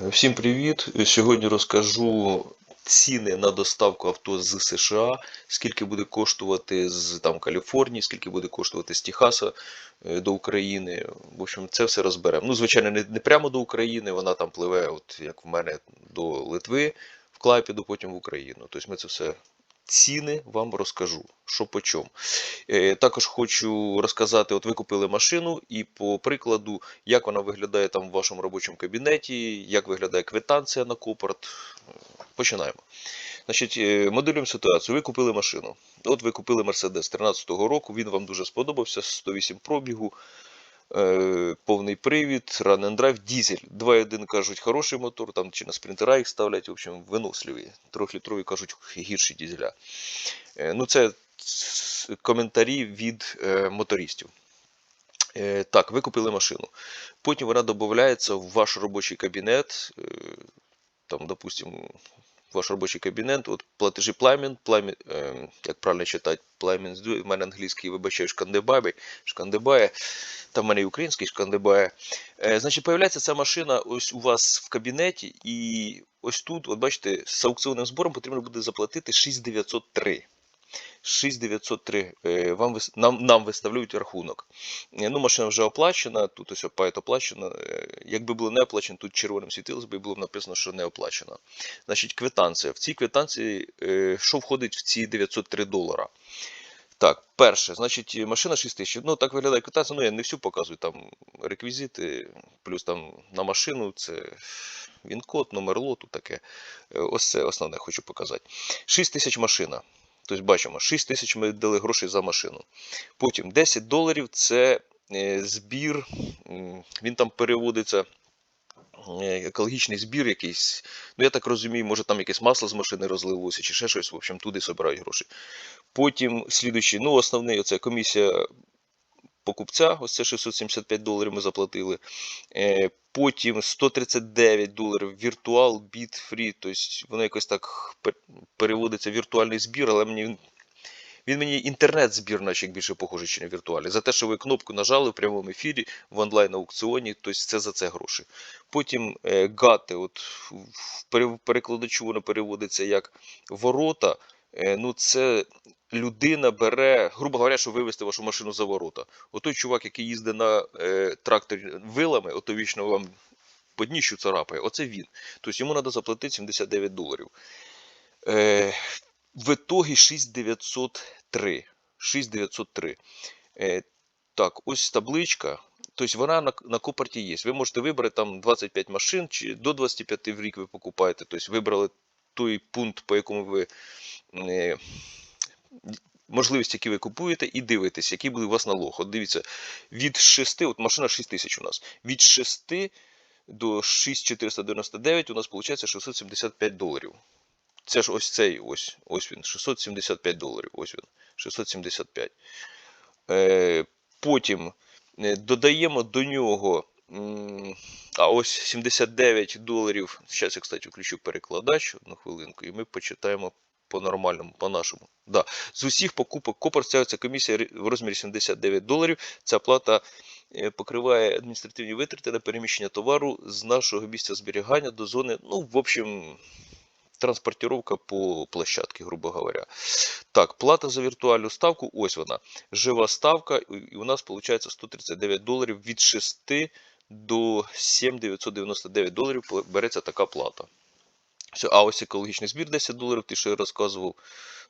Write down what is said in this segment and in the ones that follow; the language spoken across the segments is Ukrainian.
Всім привіт! Сьогодні розкажу ціни на доставку авто з США, скільки буде коштувати з там, Каліфорнії, скільки буде коштувати з Техаса е, до України. В общем, це все розберемо. Ну, звичайно, не, не прямо до України, вона там пливе, от як в мене, до Литви, в Клайпіду, потім в Україну. Тобто ми це все ціни вам розкажу, що по чому. Е, Також хочу розказати: от ви купили машину, і по прикладу, як вона виглядає там в вашому робочому кабінеті, як виглядає квитанція на копорт. Починаємо. Значить, е, моделюємо ситуацію. Ви купили машину. От ви купили Mercedes 13-го року, він вам дуже сподобався, 108 пробігу. Е, повний привід, run and drive, дізель. 2.1 кажуть, хороший мотор, там чи на спринтера їх ставлять, в общем, виносливі. Трьохлітрові кажуть, гірші дізеля. Е, ну, це коментарі від е, мотористів. Так, ви купили машину. Потім вона додається в ваш робочий кабінет. Там, допустим, ваш робочий кабінет, от платежі пламен е, як правильно читати, пламен, в мене англійський, вибачаю, шкандебабі, шкандебає, там в мене і український шкандебає. Е, значить, появляється ця машина ось у вас в кабінеті, і ось тут, от бачите, з аукціонним збором потрібно буде заплатити 6903. 6903 е, вам, нам, нам виставляють рахунок. Е, Ну, машина вже оплачена, тут ось опайт оплачена. Е, Якби було не оплачено, тут червоним світилось би було написано, що не оплачено. Значить, квитанція. В цій квитанції, що входить в ці 903 долара? Так, перше, значить, машина 6 тисяч. Ну, так виглядає квитанція, ну я не всю показую, там реквізити, плюс там на машину це він-код, номер лоту таке. Ось це основне хочу показати. 6 тисяч машина. Тобто бачимо, 6 тисяч ми дали грошей за машину. Потім 10 доларів це е, збір, він там переводиться. е, Екологічний збір якийсь. Ну, я так розумію, може там якесь масло з машини розливалося, чи ще щось. В общем, туди збирають гроші. Потім слідуючий, ну, основний оце комісія покупця, ось це 675 доларів ми заплатили. Потім 139 доларів віртуал біт фрі. Тобто воно якось так пер- переводиться віртуальний збір, але мені. Він мені інтернет-збір, наче як більше похожий, чи на віртуальний. За те, що ви кнопку нажали в прямому ефірі в онлайн-аукціоні, тобто це за це гроші. Потім е, гати, от в перекладачу воно переводиться як ворота. Е, ну, це людина бере, грубо говоря, щоб вивезти вашу машину за ворота. Отой чувак, який їздить на е, тракторі вилами, ото вічно вам по дніщу царапає, оце він. Тобто йому треба заплатити 79 доларів. Е, в ітогі 6903. 6903. Е, так, ось табличка. Тобто вона на, на копорті є. Ви можете вибрати там 25 машин, чи до 25 в рік ви покупаєте. Тобто вибрали той пункт, по якому ви е, можливість, які ви купуєте, і дивитесь, який буде у вас налог. От дивіться, від 6, от машина 6 тисяч у нас. Від 6 до 6499 у нас виходить 675 доларів. Це ж ось цей ось, ось він, 675 доларів. Ось він, 675. Е, потім е, додаємо до нього. А ось 79 доларів. Зараз я, кстати, включу перекладач одну хвилинку, і ми почитаємо по-нормальному, по-нашому. Да. З усіх покупок копор стягується комісія в розмірі 79 доларів. Ця плата е, покриває адміністративні витрати на переміщення товару з нашого місця зберігання до зони. Ну, в общем, транспортировка по площадке, грубо говоря. Так, плата за віртуальну ставку, ось вона. Жива ставка, і у нас виходить 139 доларів від 6 до 7,999 доларів береться така плата. Все, а ось екологічний збір 10 доларів, ти що я розказував.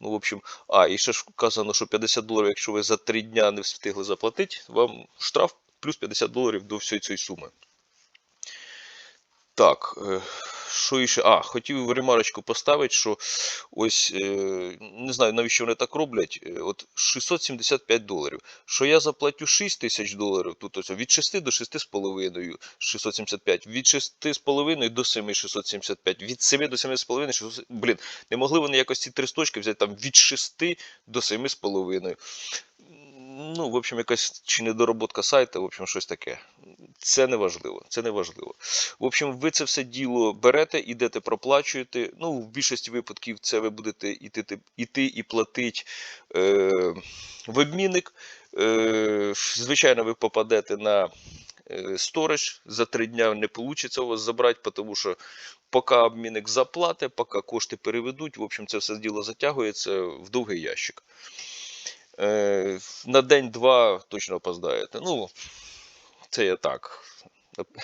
Ну, в общем, а, і ще ж вказано, що 50 доларів, якщо ви за 3 дня не встигли заплатити, вам штраф плюс 50 доларів до всієї цієї суми. Так, е, що іще? А, хотів ремарочку поставити, що ось е, не знаю, навіщо вони так роблять. е, От 675 доларів. Що я заплатю 6 тисяч доларів, тут ось від 6 до 6,5 675, від 6,5 до 7 675, від 7 до 7,5 600... Блін, не могли вони якось ці три точки взяти там від 6 до 7,5. Ну, в общем, якась чи недоработка сайта, в общем, щось таке. Це не важливо. Це не важливо. В общем, ви це все діло берете, ідете, проплачуєте. Ну, в більшості випадків це ви будете іти, іти і платити е, в обмінник. Е, звичайно, ви попадете на е, сторож, за три дня не вийде у вас забрати, тому що поки обмінник заплатить, поки кошти переведуть, в общем, це все діло затягується в довгий ящик. Е, на день-два точно опоздаєте. Ну, це я так.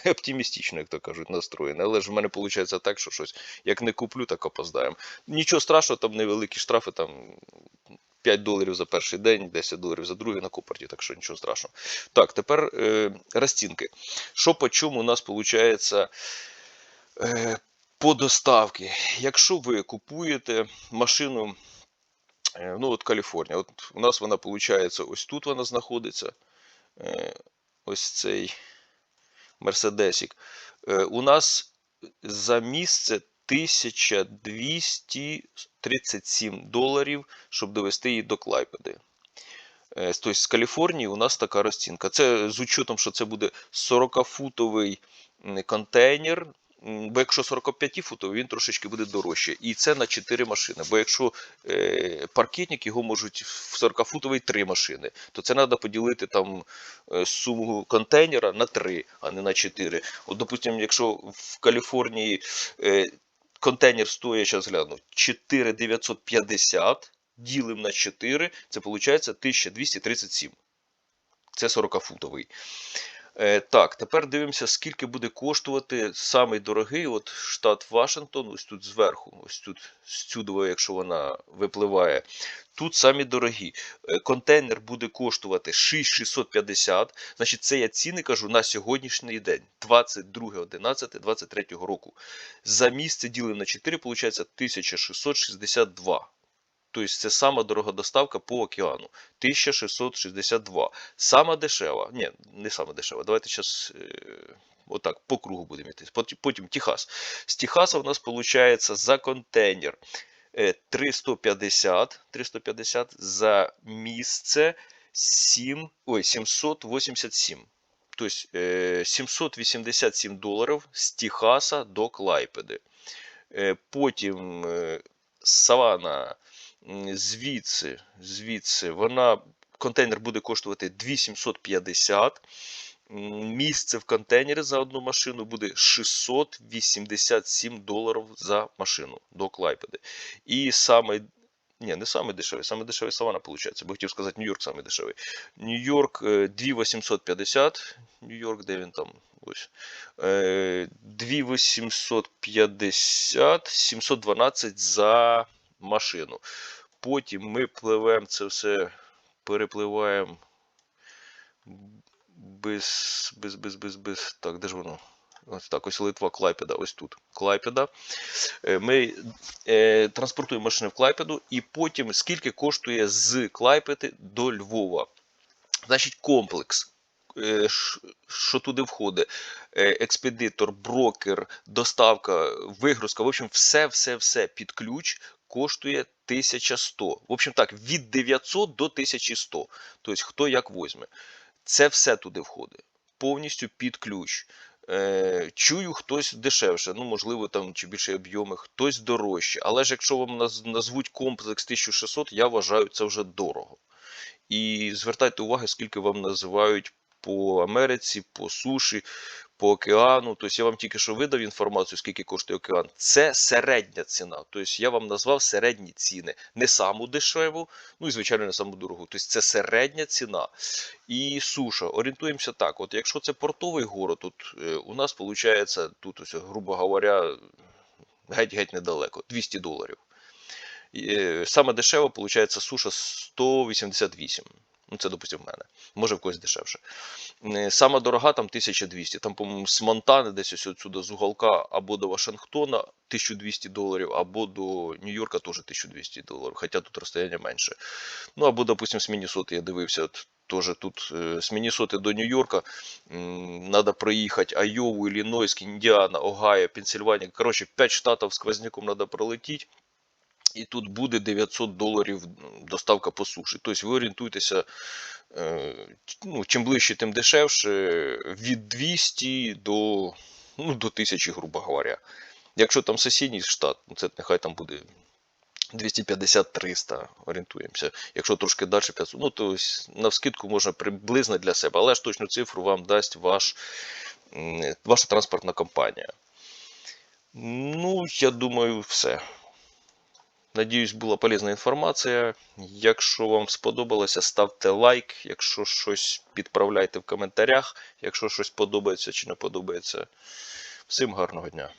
Оптимістично, як то кажуть, настроєний. Але ж в мене виходить так, що щось як не куплю, так опоздаємо. Нічого страшного, там невеликі штрафи, там 5 доларів за перший день, 10 доларів за другий на копорті, так що нічого страшного. Так, тепер е, розцінки. Що по чому у нас виходить е, по доставці? Якщо ви купуєте машину, ну от Каліфорнія, от у нас вона виходить, ось тут вона знаходиться. Е, ось цей Мерседесік. Е, у нас за місце 1237 доларів, щоб довести її до Клайпеди. Тобто з Каліфорнії у нас така розцінка. Це з учетом, що це буде 40-футовий контейнер. Бо якщо 45-футовий, він трошечки буде дорожче. І це на 4 машини. Бо якщо е, паркетник, його можуть в 40-футовий 3 машини, то це треба поділити там е, суму контейнера на 3, а не на 4. От, допустимо, якщо в Каліфорнії е, контейнер стоїть, зараз гляну, 4950, ділимо на 4, це виходить 1237. Це 40-футовий. Е, так, тепер дивимося, скільки буде коштувати самий дорогий от штат Вашингтон, ось тут зверху, ось тут сюди, якщо вона випливає. Тут самі дорогі. Е, Контейнер буде коштувати 6650. Значить, це я ціни кажу на сьогоднішній день, 22.11.23 року. За місце ділимо на 4, виходить 1662. Тобто це сама дорога доставка по океану. 1662. Сама дешева. Ні, не сама дешева. Давайте зараз отак по кругу будемо йти. Потім, Техас. З Техаса у нас виходить за контейнер е, 350, 350 за місце 7, ой, 787. Тобто е, 787 доларів з Техаса до Клайпеди. Е, Потім е, Савана звідси, звідси вона контейнер буде коштувати 2750. Місце в контейнері за одну машину буде 687 доларів за машину до Клайпеди. І саме, ні, не саме дешевий, саме дешевий Савана виходить, бо хотів сказати Нью-Йорк саме дешевий. Нью-Йорк е, 2850, Нью-Йорк, де він там? Ось. Е, 2850, 712 за машину. Потім ми пливемо це все, перепливаємо без, без, без, без, без. Так, де ж воно? Ось так, ось Литва, Клайпеда, ось тут. Клайпеда. Е, Ми е, транспортуємо машини в Клайпеду, і потім скільки коштує з Клайпеди до Львова. Значить, комплекс. е, Що туди входить? Е, Експедитор, брокер, доставка, вигрузка. В общем, все, все, все під ключ коштує 1100. В общем так, від 900 до 1100. Тобто, хто як возьме. Це все туди входить. Повністю під ключ. Е, чую, хтось дешевше, ну можливо, там чи більше об'єми, хтось дорожче. Але ж якщо вам назвуть комплекс 1600, я вважаю це вже дорого. І звертайте увагу, скільки вам називають по Америці, по суші, по океану. Тобто я вам тільки що видав інформацію, скільки коштує океан. Це середня ціна. Тобто я вам назвав середні ціни. Не саму дешеву, ну і звичайно не саму дорогу. Тобто це середня ціна. І суша. Орієнтуємося так. От якщо це портовий город, тут е, у нас виходить, тут ось, грубо говоря, геть-геть недалеко, 200 доларів. Е, Саме дешево, виходить, суша 188. Ну, це, допустимо, в мене. Може, в когось дешевше. Е, Сама дорога там 1200. Там, по-моєму, з Монтани, десь ось отсюди з уголка, або до Вашингтона 1200 доларів, або до Нью-Йорка теж 1200 доларів, хоча тут розстояння менше. Ну, або, допустимо, з Міннесоти я дивився. Тоже тут е, з Міннесоти до Нью-Йорка треба проїхати Айову, Іллінойськ, Індіана, Огайо, Пенсильванія. Коротше, 5 штатів сквозняком треба пролетіти. І тут буде 900 доларів доставка по суші. Тобто ви орієнтуєтеся, е, ну, чим ближче, тим дешевше, від 200 до, ну, до 1000, грубо говоря. Якщо там сусідній штат, ну, це нехай там буде 250-300 орієнтуємося. Якщо трошки далі 500, ну то навскидку можна приблизно для себе, але ж точну цифру вам дасть ваш, ваша транспортна компанія. Ну, я думаю, все. Надіюсь, була полезна інформація. Якщо вам сподобалося, ставте лайк. Якщо щось підправляйте в коментарях. Якщо щось подобається чи не подобається. Всім гарного дня!